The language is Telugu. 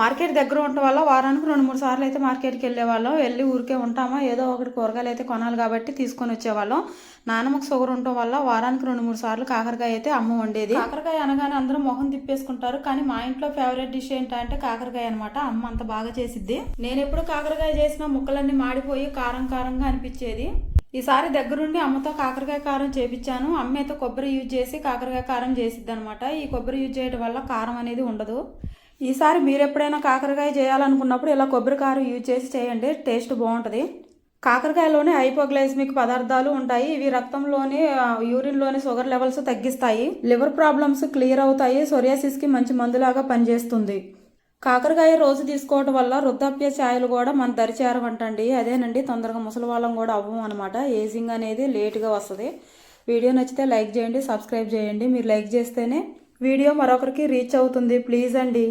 మార్కెట్ దగ్గర ఉండటం వల్ల వారానికి రెండు మూడు సార్లు అయితే మార్కెట్కి వెళ్ళేవాళ్ళం. వెళ్ళి ఊరికే ఉంటామా? ఏదో ఒకటి కూరగాయలు అయితే కొనాలి కాబట్టి తీసుకొని వచ్చేవాళ్ళం. నాన్నమ్మకు షుగర్ ఉండటం వల్ల వారానికి రెండు మూడు సార్లు కాకరకాయ అయితే అమ్మ వండేది. కాకరకాయ అనగానే అందరూ మొహం తిప్పేసుకుంటారు. కానీ మా ఇంట్లో ఫేవరెట్ డిష్ ఏంటంటే కాకరకాయ అనమాట అమ్మ అంత బాగా చేసిద్ది. నేను ఎప్పుడు కాకరకాయ చేసిన ముక్కలన్నీ మాడిపోయి కారం కారంగా అనిపించేది. ఈసారి దగ్గరుండి అమ్మతో కాకరకాయ కారం చేపించాను. అమ్మ అయితే కొబ్బరి యూజ్ చేసి కాకరకాయ కారం చేసిద్ది అనమాట ఈ కొబ్బరి యూజ్ చేయడం వల్ల కారం అనేది ఉండదు. ఈసారి మీరు ఎప్పుడైనా కాకరకాయ చేయాలనుకున్నప్పుడు ఇలా కొబ్బరికారు యూజ్ చేసి చేయండి టేస్ట్ బాగుంటుంది. కాకరకాయలోనే హైపోగ్లైసిమిక్ పదార్థాలు ఉంటాయి. ఇవి రక్తంలోని యూరిన్లోని షుగర్ లెవెల్స్ తగ్గిస్తాయి. లివర్ ప్రాబ్లమ్స్ క్లియర్ అవుతాయి. సొరియాసిస్కి మంచి మందులాగా పనిచేస్తుంది. కాకరకాయ రోజు తీసుకోవడం వల్ల వృద్ధాప్య ఛాయలు కూడా మన దరిచేరవంటండి అదేనండి తొందరగా ముసలి వాళ్ళం కూడా అవ్వం అనమాట. ఏజింగ్ అనేది లేట్గా వస్తుంది. వీడియో నచ్చితే లైక్ చేయండి సబ్స్క్రైబ్ చేయండి. మీరు లైక్ చేస్తేనే వీడియో మరొకరికి రీచ్ అవుతుంది. ప్లీజ్ అండి.